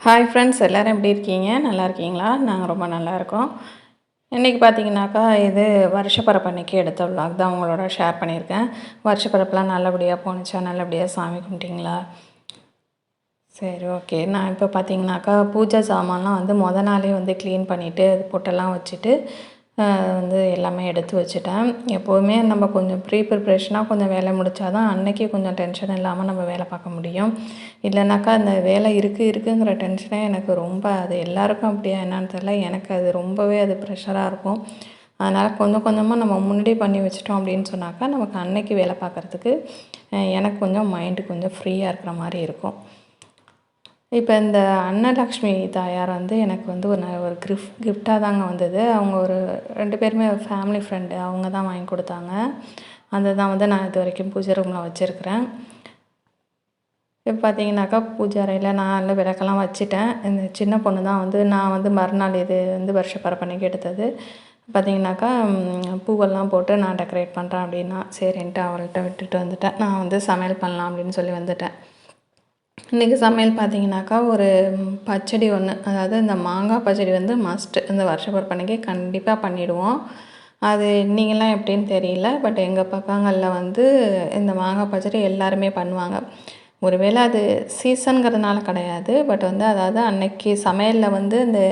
Hi friends எல்லோரும் எப்படி இருக்கீங்க? நல்லா இருக்கீங்களா? நாங்கள் ரொம்ப நல்லா இருக்கோம். இன்றைக்கி பார்த்தீங்கன்னாக்கா இது வருஷப்பரப்பு அன்னைக்கு எடுத்த விலாக் தான் உங்களோட ஷேர் பண்ணியிருக்கேன். வருஷப்பரப்புலாம் நல்லபடியாக போணுச்சா? நல்லபடியாக சாமி கும்பிட்டிங்களா? சரி ஓகே நான் இப்போ பார்த்தீங்கன்னாக்கா பூஜை சாமான்லாம் வந்து மொதல் நாளே வந்து க்ளீன் பண்ணிவிட்டு அது பொட்டெல்லாம் வச்சுட்டு வந்து எல்லாமே எடுத்து வச்சுட்டேன். எப்போதுமே நம்ம கொஞ்சம் ப்ரீ ப்ரிப்ரேஷனாக கொஞ்சம் வேலை முடித்தா தான் அன்றைக்கி கொஞ்சம் டென்ஷன் இல்லாமல் நம்ம வேலை பார்க்க முடியும். இல்லைனாக்கா அந்த வேலை இருக்குது இருக்குங்கிற டென்ஷனே எனக்கு ரொம்ப அது எல்லாருக்கும் அப்படியா என்னான்னு தெரில எனக்கு அது ரொம்பவே அது ப்ரெஷராக இருக்கும். அதனால் கொஞ்சம் கொஞ்சமாக நம்ம முன்னாடி பண்ணி வச்சிட்டோம் அப்படின்னு சொன்னாக்கா நமக்கு அன்னைக்கு வேலை பார்க்குறதுக்கு எனக்கு கொஞ்சம் மைண்டு கொஞ்சம் ஃப்ரீயாக இருக்கிற மாதிரி இருக்கும். இப்போ இந்த அன்னலக்ஷ்மி தாயார் வந்து எனக்கு வந்து ஒரு ஒரு கிஃப்ட் கிஃப்டாக தாங்க வந்தது. அவங்க ஒரு ரெண்டு பேருமே ஃபேமிலி ஃப்ரெண்டு அவங்க தான் வாங்கி கொடுத்தாங்க. அதை தான் வந்து நான் இது வரைக்கும் பூஜை ரூமில் வச்சுருக்கிறேன். இப்போ பார்த்தீங்கன்னாக்கா பூஜை அறையில் நான் நல்ல விளக்கெல்லாம் வச்சுட்டேன். இந்த சின்ன பொண்ணு தான் வந்து நான் வந்து மறுநாள் இது வந்து வருஷ பரப்பனைக்கு எடுத்தது. பார்த்தீங்கன்னாக்கா பூவெல்லாம் போட்டு நான் டெக்கரேட் பண்ணுறேன் அப்படின்னா சரின்ட்டு அவள்கிட்ட விட்டுட்டு வந்துட்டேன். நான் வந்து சமையல் பண்ணலாம் அப்படின்னு சொல்லி வந்துட்டேன். இன்றைக்கி சமையல் பார்த்தீங்கன்னாக்கா ஒரு பச்சடி ஒன்று அதாவது இந்த மாங்காய் பச்சடி வந்து மஸ்ட்டு இந்த வருஷ பண்ணிக்கே கண்டிப்பாக பண்ணிவிடுவோம் அது நீங்களாம் எப்படின்னு தெரியல. பட் எங்கள் பக்கங்களில் வந்து இந்த மாங்காய் பச்சடி எல்லாருமே பண்ணுவாங்க. ஒருவேளை அது சீசனுங்கிறதுனால கிடையாது. பட் வந்து அதாவது அன்னைக்கு சமையலில் வந்து இந்த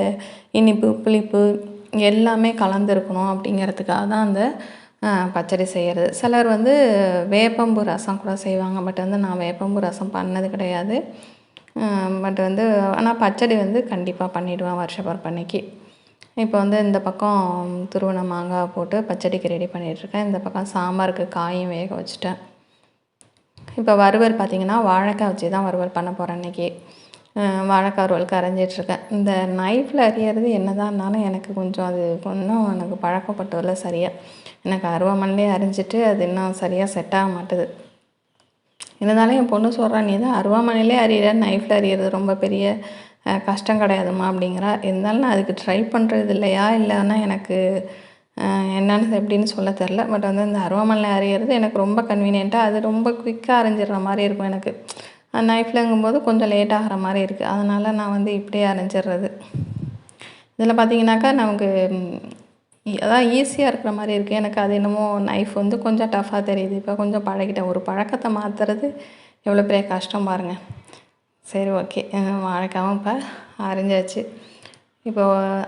இனிப்பு புளிப்பு எல்லாமே கலந்துருக்கணும் அப்படிங்கிறதுக்காக தான் அந்த பச்சடி செய்கிறது சிலர் வந்து வேப்பம்பு ரசம் கூட செய்வாங்க. பட் வந்து நான் வேப்பம்பு ரசம் பண்ணது கிடையாது. பட் வந்து ஆனால் பச்சடி வந்து கண்டிப்பாக பண்ணிவிடுவேன் வருஷ அன்னைக்கு. இப்போ வந்து இந்த பக்கம் துருவன மாங்காய் போட்டு பச்சடிக்கு ரெடி பண்ணிகிட்ருக்கேன் இந்த பக்கம் சாம்பாருக்கு காயும் வேக வச்சுட்டேன். இப்போ வறுவல் பார்த்திங்கன்னா வாழைக்காய் வச்சு தான் வறுவல் பண்ண போகிறேன் இன்றைக்கி வாழைக்காய் வறுவல் கரைஞ்சிட்ருக்கேன் இந்த நைஃப்பில் அறியறது என்ன தான் இருந்தாலும் எனக்கு கொஞ்சம் அது இன்னும் எனக்கு பழக்கப்பட்டதில்ல சரியாக எனக்கு அருவாமனையிலே அரிஞ்சிட்டு அது இன்னும் சரியாக செட் ஆக மாட்டுது. இருந்தாலும் என் பொண்ணு சொல்கிறா நீ தான் அருவாமனையிலே அறியிற நைஃப்பில் அறியிறது ரொம்ப பெரிய கஷ்டம் கிடையாதுமா அப்படிங்கிறா. இருந்தாலும் நான் அதுக்கு ட்ரை பண்ணுறது இல்லையா? இல்லைன்னா எனக்கு என்னன்னு எப்படின்னு சொல்ல தெரில பட் வந்து இந்த அருவாமனையில் அறியறது எனக்கு ரொம்ப கன்வீனியண்ட்டாக அது ரொம்ப குயிக்காக அரைஞ்சிடுற மாதிரி இருக்கும் எனக்கு. நைஃப்லங்கும்போது கொஞ்சம் லேட் ஆகிற மாதிரி இருக்குது அதனால் நான் வந்து இப்படியே அரைஞ்சிடுறது. இதில் பார்த்தீங்கன்னாக்கா நமக்கு அதான் ஈஸியாக இருக்கிற மாதிரி இருக்குது எனக்கு அது என்னமோ நைஃப் வந்து கொஞ்சம் டஃப்பாக தெரியுது. இப்போ கொஞ்சம் பழகிட்டேன். ஒரு பழக்கத்தை மாற்றுறது எவ்வளோ பெரிய கஷ்டம் பாருங்கள் சரி ஓகே வாழைக்காவும் இப்போ அரைஞ்சாச்சு இப்போ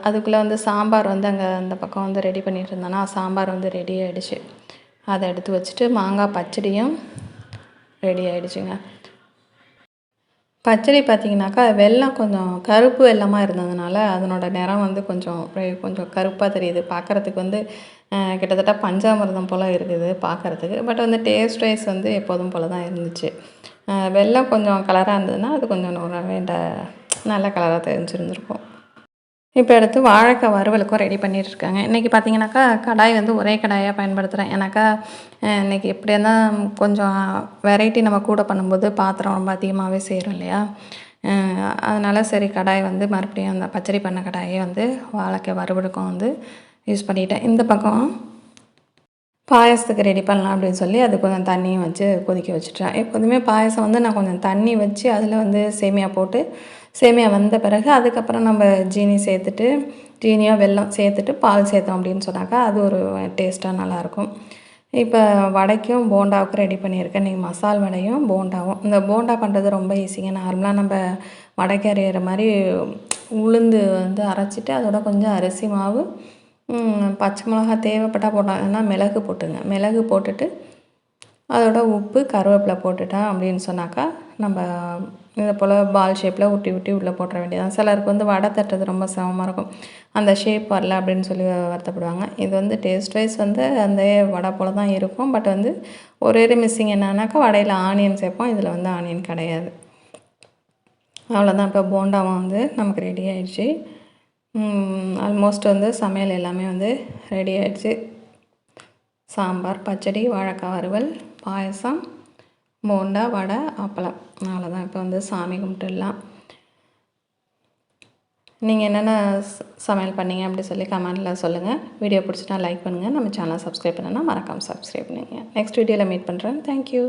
அதுக்குள்ளே வந்து சாம்பார் வந்து அங்கே அந்த பக்கம் வந்து ரெடி பண்ணிகிட்டு இருந்தேன்னா சாம்பார் வந்து ரெடி ஆகிடுச்சு அதை எடுத்து வச்சுட்டு மாங்காய் பச்சடியும் ரெடி ஆகிடுச்சுங்க பச்சடி பார்த்திங்கனாக்கா வெள்ளம் கொஞ்சம் கருப்பு வெள்ளமாக இருந்ததுனால அதனோட நிறம் வந்து கொஞ்சம் கொஞ்சம் கருப்பாக தெரியுது. பார்க்குறதுக்கு வந்து கிட்டத்தட்ட பஞ்சாமிர்தம் போல் இருக்குது பார்க்குறதுக்கு. பட் வந்து டேஸ்ட் வைஸ் வந்து எப்போதும் போல் தான் இருந்துச்சு. வெள்ளம் கொஞ்சம் கலராக இருந்ததுன்னா அது கொஞ்சம் வேண்ட நல்ல கலராக தெரிஞ்சிருந்துருக்கும். இப்போ எடுத்து வாழைக்காய் வறுவலுக்கும் ரெடி பண்ணிட்டுருக்காங்க. இன்றைக்கி பார்த்தீங்கன்னாக்கா கடாய் வந்து ஒரே கடாயாக பயன்படுத்துகிறேன் ஏன்னாக்கா இன்றைக்கி எப்படி இருந்தால் கொஞ்சம் வெரைட்டி நம்ம கூட பண்ணும்போது பாத்திரம் ரொம்ப அதிகமாகவே சேரும் இல்லையா? அதனால் சரி கடாய் வந்து மறுபடியும் அந்த பச்சடி பண்ண கடாயை வந்து வாழைக்காய் வறுவலுக்கும் வந்து யூஸ் பண்ணிட்டேன். இந்த பக்கம் பாயசத்துக்கு ரெடி பண்ணலாம் அப்படின்னு சொல்லி அது கொஞ்சம் தண்ணியும் வச்சு கொதிக்க வச்சுட்டேன். எப்போதுமே பாயசம் வந்து நான் கொஞ்சம் தண்ணி வச்சு அதில் வந்து சேமியா போட்டு சேமியா வந்த பிறகு அதுக்கப்புறம் நம்ம ஜீனி சேர்த்துட்டு ஜீனியோ வெல்லம் சேர்த்துட்டு பால் சேர்த்தோம் அப்படின்னு சொன்னாக்கா அது ஒரு டேஸ்ட்டாக நல்லாயிருக்கும். இப்போ வடைக்கும் போண்டாவுக்கும் ரெடி பண்ணியிருக்கேன். நீங்கள் மசால் வடையும் போண்டாவும். இந்த போண்டா பண்ணுறது ரொம்ப ஈஸிங்க நார்மலாக நம்ம வடைக்கு அரைகிற மாதிரி உளுந்து வந்து அரைச்சிட்டு அதோட கொஞ்சம் அரிசி மாவு பச்சை மிளகா தேவைப்பட்டால் போட்டாங்கன்னா மிளகு போட்டுங்க. மிளகு போட்டுட்டு அதோட உப்பு கருவேப்பிலை போட்டுட்டா அப்படின்னு சொன்னாக்கா நம்ம இதை போல் பால் ஷேப்பில் ஊட்டி ஊட்டி உள்ளே போட்டுற வேண்டியதான் சிலருக்கு வந்து வடை தட்டுறது ரொம்ப சிரமமாக இருக்கும். அந்த ஷேப் வரல அப்படின்னு சொல்லி வருத்தப்படுவாங்க. இது வந்து டேஸ்ட் வைஸ் வந்து அந்த வடை போல் தான் இருக்கும். பட் வந்து ஒரே ஒரு மிஸ்ஸிங் என்னன்னாக்கா வடையில் ஆனியன் சேர்ப்போம். இதில் வந்து ஆனியன் கிடையாது. அவ்வளோதான் இப்போ போண்டாவும் வந்து நமக்கு ரெடி ஆகிடுச்சு ஆல்மோஸ்ட் வந்து சமையல் எல்லாமே வந்து ரெடி ஆகிடுச்சு சாம்பார் பச்சடி வாழைக்காய் வறுவல் பாயசம். போண்டா வடை அப்பளம். அவ்வளோதான் இப்போ வந்து சாமி கும்பிட்டுடலாம். நீங்கள் என்னென்ன சமையல் பண்ணீங்க அப்படி சொல்லி கமெண்டில் சொல்லுங்கள் வீடியோ பிடிச்சிட்டா லைக் பண்ணுங்கள் நம்ம சேனலை சப்ஸ்கிரைப் பண்ணுன்னா மறக்காமல் சப்ஸ்கிரைப் பண்ணுங்கள் நெக்ஸ்ட் வீடியோவில் மீட் பண்ணுறேன் தேங்க்யூ